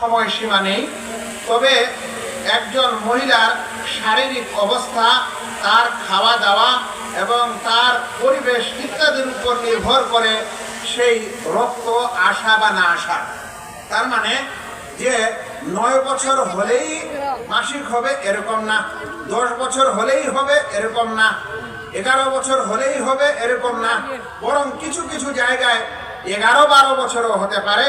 সময়সীমা নেই। তবে একজন মহিলার শারীরিক অবস্থা, তার খাওয়া দাওয়া এবং তার পরিবেশ ইত্যাদির উপর নির্ভর করে সেই রক্ত আসা বা না আসা। তার মানে যে নয় বছর হলেই মাসিক হবে এরকম না, দশ বছর হলেই হবে এরকম না, এগারো বছর হলেই হবে এরকম না, বরং কিছু কিছু জায়গায় এগারো বারো বছরও হতে পারে।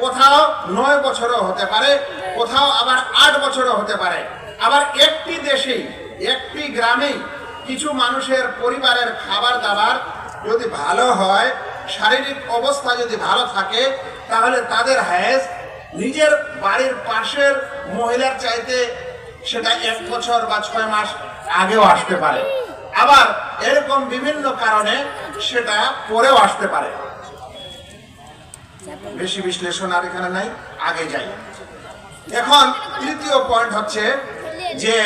কোথাও নয় বছরও হতে পারে, কোথাও আবার আট বছরও হতে পারে। আবার একটি দেশেই, একটি গ্রামেই কিছু মানুষের পরিবারের খাবার দাবার যদি ভালো হয়, শারীরিক অবস্থা যদি ভালো থাকে, তাহলে তাদের হায়েস নিজের বাড়ির পাশের মহিলার চাইতে সেটা এক বছর বা ছয় মাস আগেও আসতে পারে। আবার এরকম বিভিন্ন কারণে সেটা পরেও আসতে পারে। বেশি বিশ্লেষণ আর এখানে নাই আগে যাই। এখন তৃতীয় পয়েন্ট হচ্ছে যে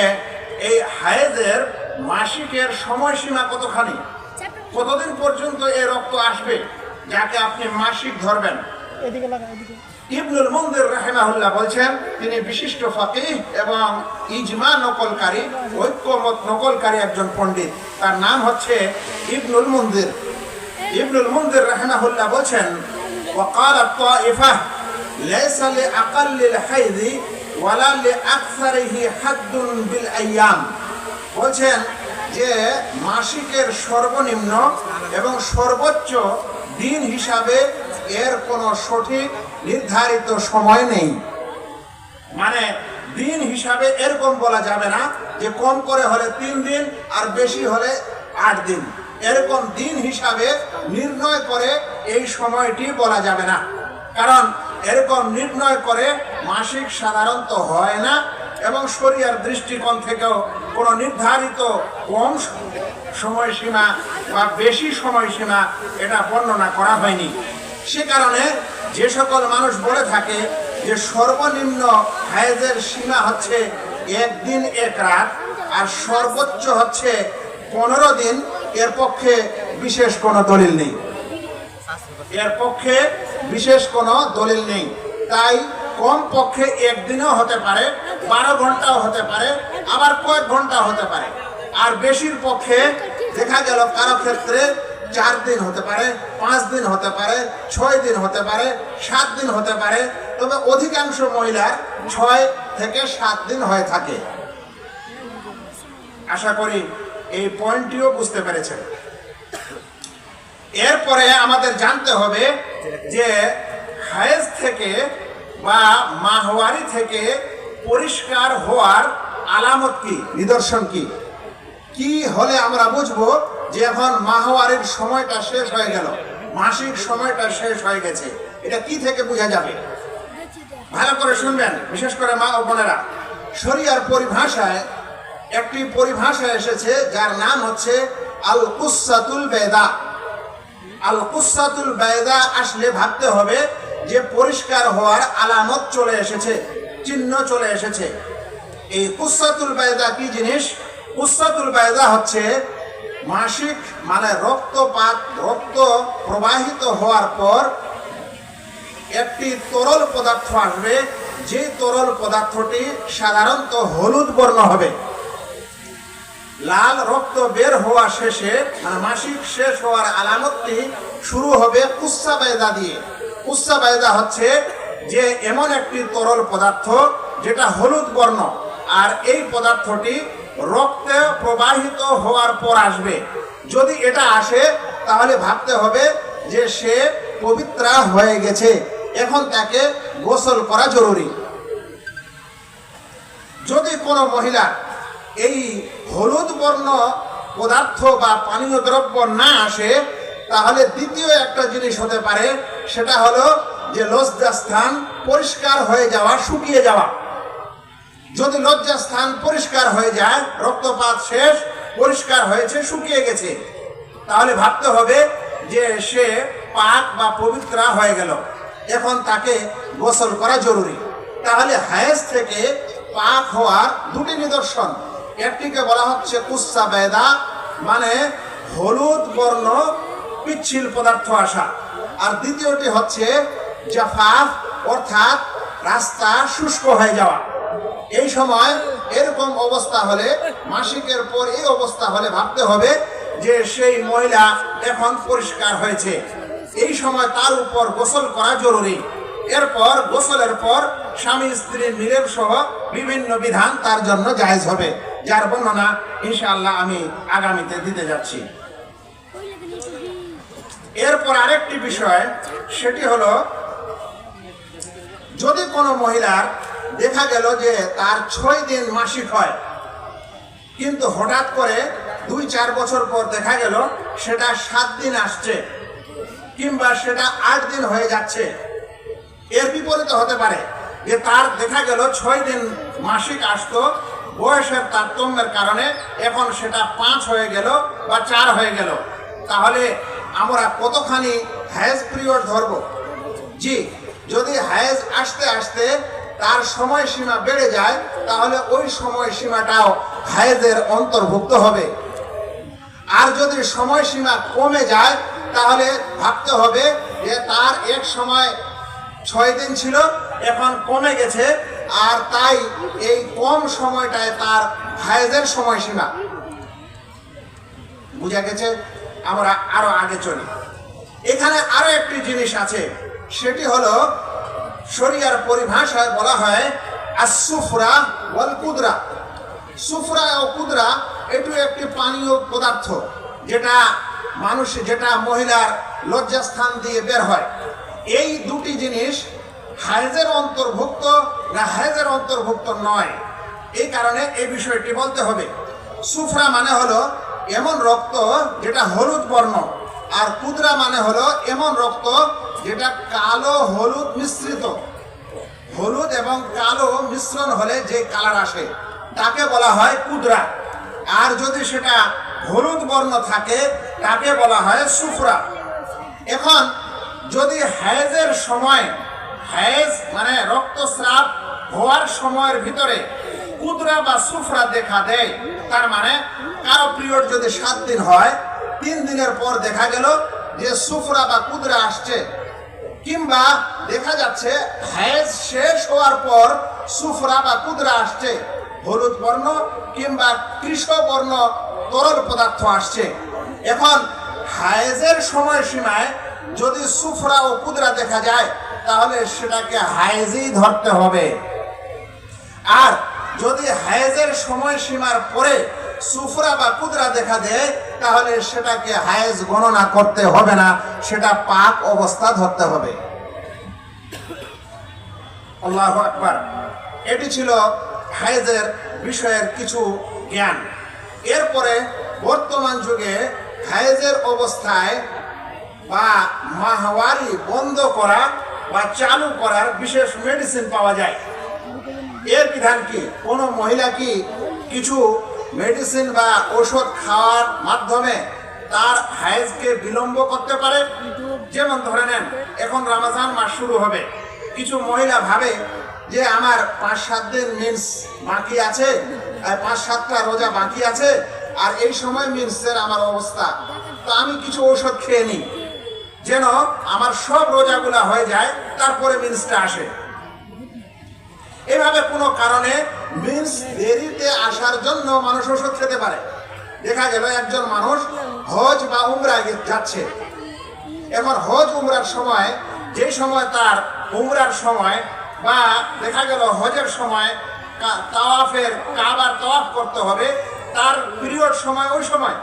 এই হায়েজের মাসিকের সময়সীমা কতখানি? কতদিন পর্যন্ত এই রক্ত আসবে যাকে আপনি মাসিক ধরবেন? ইবনুল মন্দির রাহিমাহুল্লাহ বলছেন তিনি বিশিষ্ট ফকিহ এবং ইজমা নকলকারী ঐক্যমত নকলকারী একজন পণ্ডিত। তার নাম হচ্ছে ইবনুল মন্দির। ইবনুল মন্দির রাহিমাহুল্লাহ বলছেন وقال الطائفة ليس لأقل الحيض ولا لأكثره حد بالأيام বলছেন যে মাসিকের সর্বনিম্ন এবং সর্বোচ্চ দিন হিসাবে এর কোনো সঠিক নির্ধারিত সময় নেই মানে দিন হিসাবে এরকম বলা যাবে না যে কম করে হলে তিন দিন আর বেশি হলে আট দিন এরকম দিন হিসাবে নির্ণয় করে এই সময়টি বলা যাবে না। কারণ এরকম নির্ণয় করে মাসিক সাধারণত হয় না এবং শরিয়ার দৃষ্টিকোণ থেকেও কোনো নির্ধারিত কম সময়সীমা বা বেশি সময়সীমা এটা বর্ণনা করা হয়নি। সে কারণে যে সকল মানুষ বলে থাকে যে সর্বনিম্ন হায়েজের সীমা হচ্ছে একদিন এক রাত আর সর্বোচ্চ হচ্ছে পনেরো দিন, এর পক্ষে বিশেষ কোনো দলিল নেই। এর পক্ষে বিশেষ কোনো দলিল নেই। তাই কম পক্ষে একদিনও হতে পারে, বারো ঘন্টাও হতে পারে, আবার কয়েক ঘণ্টা হতে পারে। আর বেশির পক্ষে দেখা গেল কারও ক্ষেত্রে চার দিন হতে পারে, পাঁচ দিন হতে পারে, ছয় দিন হতে পারে, সাত দিন হতে পারে, তবে অধিকাংশ মহিলার ছয় থেকে সাত দিন হয়ে থাকে। আশা করি এই পয়েন্টটিও বুঝতে পেরেছেন। এরপরে আমাদের জানতে হবে যে হায়েজ থেকে বা মাহওয়ারি থেকে পরিষ্কার হওয়ার আলামত কি, নিদর্শন কি? কি হলে আমরা বুঝব যে এখন মাহওয়ারির সময়টা শেষ হয়ে গেল, মাসিক সময়টা শেষ হয়ে গেছে? এটা কি থেকে বোঝা যাবে? ভালো করে শুনবেন, বিশেষ করে মা ও বোনেরা। শরিয়ার পরিভাষায় একটি পরিভাষা এসেছে যার নাম হচ্ছে আল কুসাতুল বেদা। আল কুসাতুল বেদা আসলে ভাবতে হবে যে পরিষ্কার হওয়ার আলামত চলে এসেছে, চিহ্ন চলে এসেছে। এই কুসাতুল বেদা কি জিনিস? কুসাতুল বেদা হচ্ছে মাসিক মানে রক্তপাত, রক্ত প্রবাহিত হওয়ার পর একটি তরল পদার্থ আসবে যে তরল পদার্থটি সাধারণত হলুদ বর্ণ হবে। লাল রক্ত বের হওয়া শেষে মাসিক শেষ হওয়ার আলামতটি শুরু হবে কুচ্ছা বায়দা দিয়ে। কুচ্ছা বায়দা হচ্ছে যে এমন একটি তরল পদার্থ যেটা হলুদ বর্ণ, আর এই পদার্থটি রক্তে প্রবাহিত হওয়ার পর আসবে। যদি এটা আসে, তাহলে ভাবতে হবে যে সে পবিত্রা হয়ে গেছে। এখন তাকে গোসল করা জরুরি। যদি কোনো মহিলা এই হলুদ বর্ণ পদার্থ বা পানীয় দ্রব্য না আসে, তাহলে দ্বিতীয় একটা জিনিস হতে পারে, সেটা হলো যে লজ্জাস্থান পরিষ্কার হয়ে যাওয়া, শুকিয়ে যাওয়া। যদি লজ্জাস্থান পরিষ্কার হয়ে যায়, রক্তপাত শেষ, পরিষ্কার হয়েছে, শুকিয়ে গেছে, তাহলে ভাবতে হবে যে সে পাক বা পবিত্রা হয়ে গেল। এখন তাকে গোসল করা জরুরি। তাহলে হায়েস থেকে পাক হওয়ার দুটি নিদর্শন। একটিকে বলা হচ্ছে কুসা বেদা মানে হলুদ বর্ণ পিচ্ছিল পদার্থ আসা। আর দ্বিতীয়টি হচ্ছে জাফাফ, অর্থাৎ রাস্তা শুষ্ক হয়ে যাওয়া। এই সময় এরকম অবস্থা হলে, মাসিকের পর এই অবস্থা হলে ভাবতে হবে যে সেই মহিলা এখন পরিষ্কার হয়েছে। এই সময় তার উপর গোসল করা জরুরি। এরপর গোসলের পর স্বামী স্ত্রীর মিলের সহ বিভিন্ন বিধান তার জন্য জায়েজ হবে। যার বর্ণনা ইনশাআল্লাহ আমি আগামীতে দিতে যাচ্ছি। এরপর আরেকটি বিষয়, সেটি হলো, যদি কোনো মহিলার দেখা গেল যে তার ছয় দিন মাসিক হয়, কিন্তু হঠাৎ করে দুই চার বছর পর দেখা গেল সেটা সাত দিন আসছে কিংবা সেটা আট দিন হয়ে যাচ্ছে, এর বিপরীত হতে পারে যে তার দেখা গেল ছয় দিন মাসিক আসতো বয়সের তারতম্যের কারণে এখন সেটা পাঁচ হয়ে গেল বা চার হয়ে গেল। তাহলে আমরা কতখানি হ্যাজ পিরিয়ড ধরব? জি, যদি হায়েজ আসতে আসতে তার সময়সীমা বেড়ে যায়, তাহলে ওই সময়সীমাটাও হায়েজের অন্তর্ভুক্ত হবে। আর যদি সময়সীমা কমে যায়, তাহলে ভাবতে হবে যে তার এক সময় ছয় দিন ছিল, এখন কমে গেছে। আর তাই এই কম সময়টায় তার হায়েজের সময়সীমা। বুঝা গেছে? আমরা আরও আগে চলি। এখানে আরও একটি জিনিস আছে, সেটি হলো শরিয়ার পরিভাষায় বলা হয় আসুফরা ওয়াল কুদরা। সুফরা ও কুদরা এটি একটি পানীয় পদার্থ যেটা মানুষ, যেটা মহিলার লজ্জাস্থান দিয়ে বের হয়। এই দুটি জিনিস হায়েজের অন্তর্ভুক্ত না হায়েজের অন্তর্ভুক্ত নয়? এই কারণে এই বিষয়টি বলতে হবে। সুফরা মানে হলো এমন রক্ত যেটা হলুদ বর্ণ, আর কুদরা মানে হলো এমন রক্ত যেটা কালো হলুদ মিশ্রিত। হলুদ এবং কালো মিশ্রণ হলে যে কালার আসে, তাকে বলা হয় কুদরা। আর যদি সেটা হলুদ বর্ণ থাকে, তাকে বলা হয় সুফরা। এখন যদি হায়েজের সময় হায়েজ মানে রক্তস্রাব হওয়ার সময়ের ভিতরে কুদরা বা সুফরা দেখা দেয়। তার মানে কারও পিরিয়ড যদি সাত দিন হয়, তিন দিনের পর দেখা গেল যে সুফরা বা কুদরা আসছে। কিংবা দেখা যাচ্ছে, হায়েজ শেষ হওয়ার পর সুফরা বা কুদরা আসছে। হলুদ বর্ণ কিংবা কৃষ্ণ বর্ণ তরল পদার্থ আসছে। এখন হায়েজের সময়সীমায় যদি সুফরা ও কুদরা দেখা যায় তাহলে সেটাকে হায়েজেই ধরতে হবে। আর যদি হায়েজের সময়সীমার পরে সুফরা বা কুদরা দেখা দেয়, তাহলে সেটাকে হায়েজ গণনা করতে হবে না, সেটা পাক অবস্থা ধরতে হবে। আল্লাহ আকবার। এটি ছিল হায়েজের বিষয়ের কিছু জ্ঞান। এরপরে বর্তমান যুগে হায়েজের অবস্থায় বা মাহওয়ারি বন্ধ করা বা চালু করার বিশেষ মেডিসিন পাওয়া যায়। এর বিধান কি? কোনো মহিলা কি কিছু মেডিসিন বা ওষুধ খাওয়ার মাধ্যমে তার হায়েজকে বিলম্ব করতে পারে? যেমন ধরে নেন, এখন রামাজান মাস শুরু হবে। কিছু মহিলা ভাবে যে আমার পাঁচ সাত দিন মিন্স বাকি আছে, আর পাঁচ সাতটা রোজা বাকি আছে, আর এই সময় মিন্সের আমার অবস্থা। তো আমি কিছু ঔষধ খেয়ে নিই। যেন আমার সব রোজাগুলা হয়ে যায়, তারপরে মিন্সটা আসে। এভাবে কোনো কারণে মিন্স দেরিতে আসার জন্য মানুষ ওষুধ খেতে পারে। দেখা গেল একজন মানুষ হজ বা উমরা যাচ্ছে। এখন হজ উমরার সময়, যে সময় তার উমরার সময় বা দেখা গেল হজের সময় তাওয়াফের কাবার তাওয়াফ করতে হবে, তার পিরিয়ড সময় ওই সময়।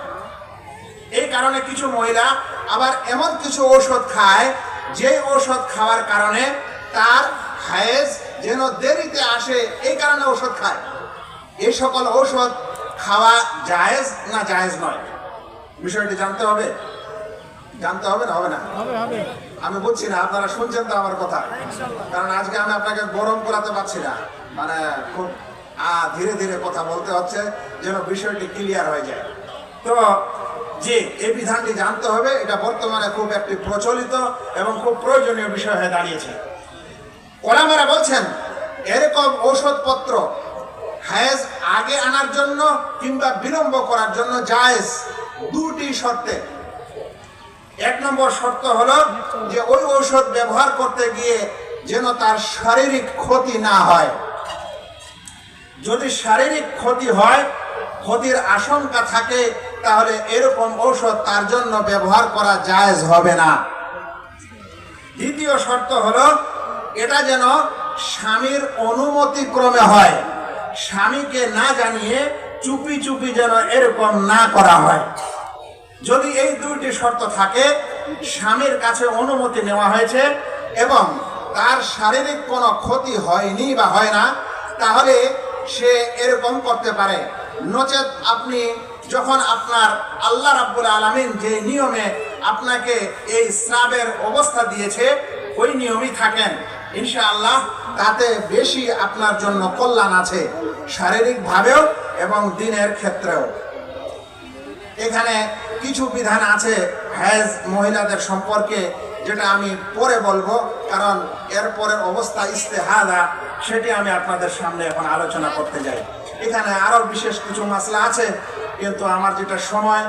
এই কারণে কিছু মহিলা আবার এমন কিছু ঔষধ খায় যে ঔষধ খাওয়ার কারণে তার হায়েজ যেন দেরিতে আসে এই কারণে ঔষধ খায়। এই সকল ঔষধ খাওয়া জায়েজ না জায়েজ নয়? বিষয়টি জানতে হবে? জানতে হবে না? হবে না? আমি বলছি না আপনারা শুনছেন তো আমার কথা। কারণ আজকে আমি আপনাকে গরম করাতে পারছি না। মানে খুব আহ, ধীরে ধীরে কথা বলতে হচ্ছে যেন বিষয়টি ক্লিয়ার হয়ে যায়। তো যে এই বিধানটি জানতে হবে, এটা বর্তমানে খুব একটি প্রচলিত এবং খুব প্রয়োজনীয় বিষয় হয়ে দাঁড়িয়েছে। ওলামারা বলছেন, এরকম ঔষধপত্র হায়েজ আগে আনার জন্য কিংবা বিলম্ব করার জন্য জায়েজ দুটি শর্তে। এক নম্বর শর্ত হলো যে ওই ঔষধ ব্যবহার করতে গিয়ে যেন তার শারীরিক ক্ষতি না হয়। যদি শারীরিক ক্ষতি হয়, ক্ষতির আশঙ্কা থাকে তাহলে এরকম ঔষধ তার জন্য ব্যবহার করা জায়েজ হবে না। দ্বিতীয় শর্ত হলো, এটা যেন স্বামীর অনুমতি ক্রমে হয়। স্বামীকে না জানিয়ে চুপি চুপি যেন এরকম না করা হয়। যদি এই দুইটি শর্ত থাকে, স্বামীর কাছে অনুমতি নেওয়া হয়েছে এবং তার শারীরিক কোনো ক্ষতি হয়নি বা হয় না, তাহলে সে এরকম করতে পারে। নচেত আপনি যখন আপনার আল্লাহ রাব্বুল আলামিন যে নিয়মে আপনাকে এই শ্রাবের অবস্থা দিয়েছে, ওই নিয়মই থাকেন। ইনশাআল্লাহ তাতে বেশি আপনার জন্য কল্যাণ আছে শারীরিকভাবেও এবং দিনের ক্ষেত্রেও। এখানে কিছু বিধান আছে হ্যাজ মহিলাদের সম্পর্কে, যেটা আমি পরে বলব, কারণ এর পরের অবস্থা ইস্তেহাদা, সেটি আমি আপনাদের সামনে এখন আলোচনা করতে যাই। এখানে আরও বিশেষ কিছু মাসলা আছে কিন্তু আমার যেটা সময়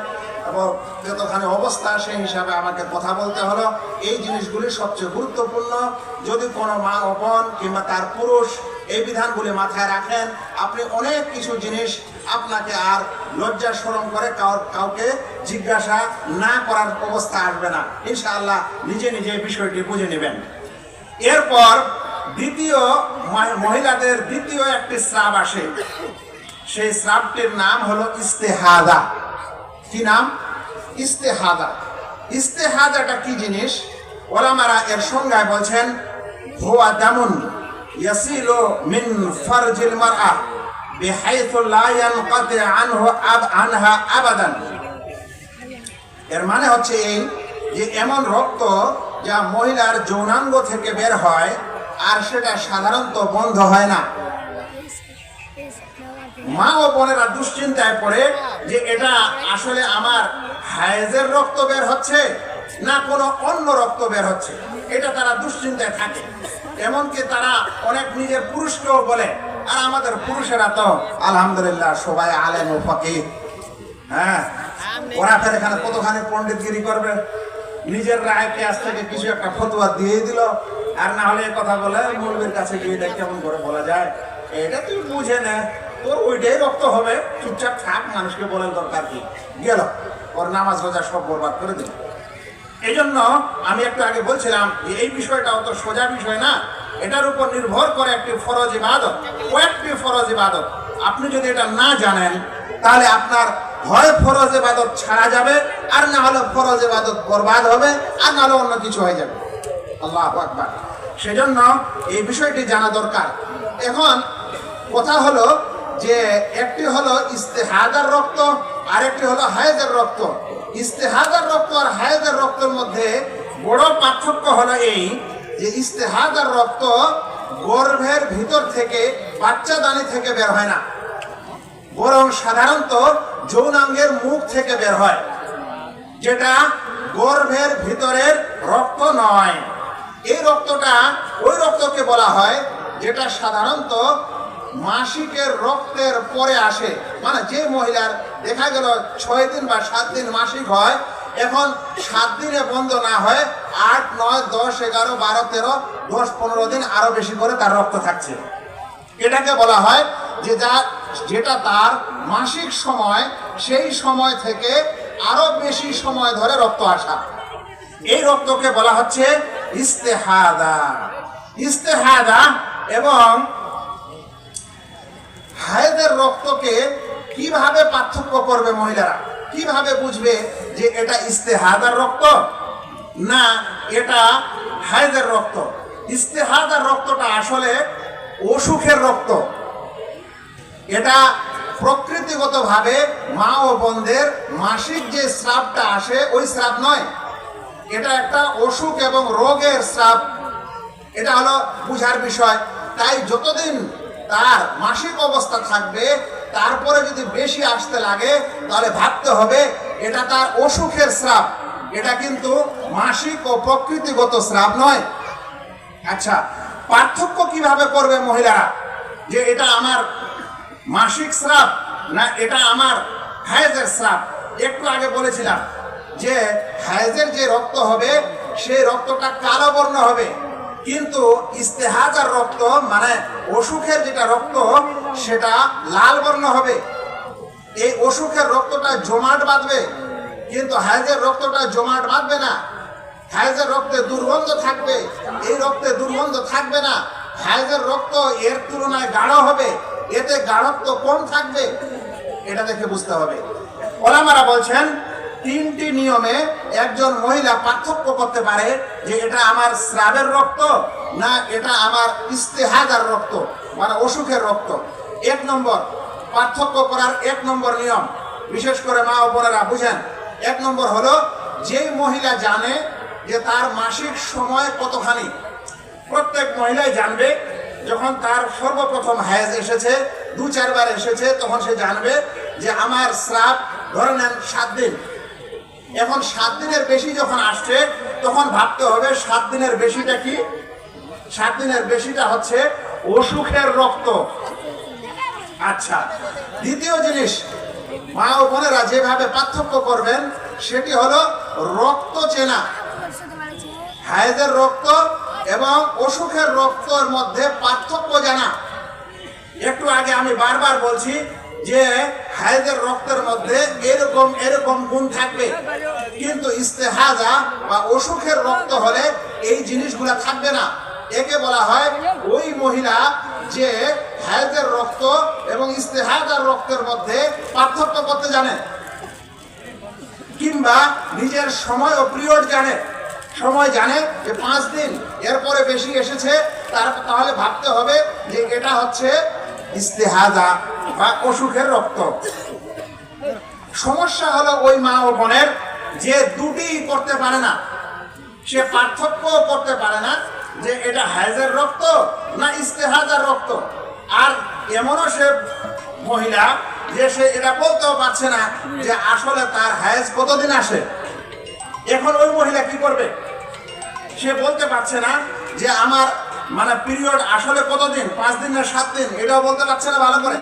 এবং যতখানি অবস্থা, সেই হিসাবে আমাকে কথা বলতে হলো। এই জিনিসগুলি সবচেয়ে গুরুত্বপূর্ণ। যদি কোনো মা বোন কিংবা তার পুরুষ এই বিধানগুলি মাথায় রাখেন, আপনি অনেক কিছু জিনিস আপনাকে আর লজ্জা সরম করে কাউ- কাউকে জিজ্ঞাসা না করার অবস্থা আসবে না। ইনশাআল্লাহ নিজে নিজে বিষয়টি বুঝে নেবেন। এরপর দ্বিতীয় মহিলাদের দ্বিতীয় একটি স্রাব আসে। সেই স্রাবটির নাম হলো ইস্তেহাদা। কি নাম? ইস্তেহাদা। ইস্তেহাদাটা কি জিনিস? ওলামারা এর সংজ্ঞায় বলছেন, হুয়া দামুন ইয়াসিলু মিন ফারজিল মারআ বিহাইথু লা ইয়ানকাতি আনহু আব আনহা আবাদান। এর মানে হচ্ছে এই যে এমন রক্ত যা মহিলার যৌনাঙ্গ থেকে বের হয়, আর সেটা সাধারণত বন্ধ হয় না। মা ও বোনেরা দুশ্চিন্তায় পড়ে যে এটা আসলে আমার হায়েজের রক্ত বের হচ্ছে না কোনো অন্য রক্ত বের হচ্ছে। এটা তারা দুশ্চিন্তায় থাকে। এমনকি তারা অনেক নিজের পুরুষকেও বলে, আর আমাদের পুরুষেরা তো আলহামদুলিল্লাহ সবাই আলেম ও ফকির। হ্যাঁ? ওরা ফের এখানে কতখানি পণ্ডিতগিরি করবে? নিজের রায় পেঁয়াজ থেকে কিছু একটা ফতুয়া দিয়ে দিল। আর না হলে কথা বলে মৌলবীর কাছে গিয়ে দেখ কেমন করে বলা যায়। এটা তুই বুঝে নে। তোর ওইটাই রক্ত হবে, চুপচাপ থাক, মানুষকে বলার দরকার কি? গেল, ওর নামাজ রোজা সব বরবাদ করে দিল। এই জন্য আমি একটু আগে বলছিলাম যে এই বিষয়টা অত সোজা বিষয় না। এটার উপর নির্ভর করে একটি ফরজ ইবাদত। কয়েকটি ফরজ ইবাদত। আপনি যদি এটা না জানেন, তাহলে আপনার হয় ফরজ ইবাদত ছাড়া যাবে, আর না হলে ফরজ ইবাদত বরবাদ হবে, আর না হলে অন্য কিছু হয়ে যাবে। আল্লাহ আকবার। সেজন্য এই বিষয়টি জানা দরকার। এখন কথা হলো যে একটি হলো ইস্তেহাদার রক্ত আর একটি হলো হায়েজের রক্ত। ইস্তেহাদার রক্ত আর হায়েজের রক্তের মধ্যে বড় পার্থক্য হলো এই যে ইস্তেহাদার রক্ত গর্ভের ভিতর থেকে বাচ্চা দানি থেকে বের হয় না। বরং সাধারণত যৌনাঙ্গের মুখ থেকে বের হয়, যেটা গর্ভের ভিতরের রক্ত নয়। এই রক্তটা ওই রক্তকে বলা হয়, যেটা সাধারণত মাসিকের রক্তের পরে আসে। মানে যে মহিলার দেখা গেল ছয় দিন বা সাত দিন মাসিক হয়, এখন সাত দিনে বন্ধ না হয় আট, নয়, দশ, এগারো, বারো, তেরো, দশ, পনেরো দিন আরও বেশি করে তার রক্ত থাকছে। এটাকে বলা হয় যে যা, যেটা তার মাসিক সময়, সেই সময় থেকে আরও বেশি সময় ধরে রক্ত আসা। এই রক্তকে বলা হচ্ছে ইস্তেহাদা। ইস্তেহাদা এবং হায়েদের রক্তকে কীভাবে পার্থক্য করবে মহিলারা? কীভাবে বুঝবে যে এটা ইস্তেহাদার রক্ত না এটা হায়েদের রক্ত? ইস্তেহাদার রক্তটা আসলে অসুখের রক্ত। এটা প্রকৃতিগতভাবে মা ও বোনদের মাসিক যে স্রাবটা আসে, ওই স্রাব নয়। এটা একটা অসুখ এবং রোগের স্রাব। এটা হলো বুঝার বিষয়। তাই যতদিন তার মাসিক অবস্থা থাকবে, তারপরে যদি বেশি আসতে লাগে, তাহলে ভাবতে হবে এটা তার অসুখের স্রাব। এটা কিন্তু মাসিক ও প্রকৃতিগত স্রাব নয়। আচ্ছা পার্থক্য কীভাবে করবে মহিলারা? যে এটা আমার মাসিক স্রাব না এটা আমার হায়েজের স্রাব? একটু আগে বলেছিলাম যে হায়েজের যে রক্ত হবে, সেই রক্তটা কালো বর্ণ হবে। কিন্তু ইস্তেহাজার রক্ত মানে অসুখের যেটা রক্ত, সেটা লাল বর্ণ হবে। এই অসুখের রক্তটা জমাট বাঁধবে, কিন্তু হাইজের রক্তটা জমাট বাঁধবে না। হাইজের রক্তে দুর্গন্ধ থাকবে, এই রক্তে দুর্গন্ধ থাকবে না। হাইজের রক্ত এর তুলনায় গাঢ় হবে, এতে গাঢ়ত্ব কম থাকবে, এটা দেখে বুঝতে হবে। ওলামারা বলছেন তিনটি নিয়মে একজন মহিলা পার্থক্য করতে পারে যে এটা আমার স্রাবের রক্ত না এটা আমার ইস্তেহাজার রক্ত মানে অসুখের রক্ত। এক নম্বর, পার্থক্য করার এক নম্বর নিয়ম। বিশেষ করে মা ও বোনেরা, বুঝেন? এক নম্বর হলো, যেই মহিলা জানে যে তার মাসিক সময় কতখানি, প্রত্যেক মহিলাই জানবে, যখন তার সর্বপ্রথম হায়াজ এসেছে দু চারবার এসেছে, তখন সে জানবে যে আমার স্রাব, ধরে নেন, সাত দিন। এখন সাত দিনের বেশি যখন আসছে, তখন ভাবতে হবে সাত দিনের বেশিটা কি? সাত দিনের বেশিটা হচ্ছে অসুখের রক্ত। আচ্ছা দ্বিতীয় জিনিস, মা ও বোনেরা যেভাবে পার্থক্য করবেন, সেটি হলো রক্ত চেনা। হায়েজের রক্ত এবং অসুখের রক্তর মধ্যে পার্থক্য জানা। একটু আগে আমি বারবার বলছি যে হায়েজের রক্তের মধ্যে এরকম এরকম গুণ থাকবে। কিন্তু ইস্তেহাজা বা অসুখের রক্ত হলে এই জিনিসগুলা থাকবে না। একে বলা হয় ওই মহিলা যে হায়েজের রক্ত এবং ইস্তেহাজার রক্তের মধ্যে পার্থক্য করতে জানে কিংবা নিজের সময় ও পিরিয়ড জানে। সময় জানে যে পাঁচ দিন, এরপরে বেশি এসেছে, তার তাহলে ভাবতে হবে যে এটা হচ্ছে ইস্তেহাজা বা অসুখের রক্ত। সমস্যা হলো ওই মা ও বোনের যে দুটি করতে পারে না, সে পার্থক্য করতে পারে না যে এটা হাইজের রক্ত না ইস্তেহাজার রক্ত। আর এমনও সে মহিলা যে সে এটা বলতেও পারছে না যে আসলে তার হায়েজ কতদিন আসে। এখন ওই মহিলা কি করবে? সে বলতে পারছে না যে আমার মানে পিরিয়ড আসলে কতদিন? পাঁচ দিন না সাত দিন? এটাও বলতে পারছে না ভালো করে।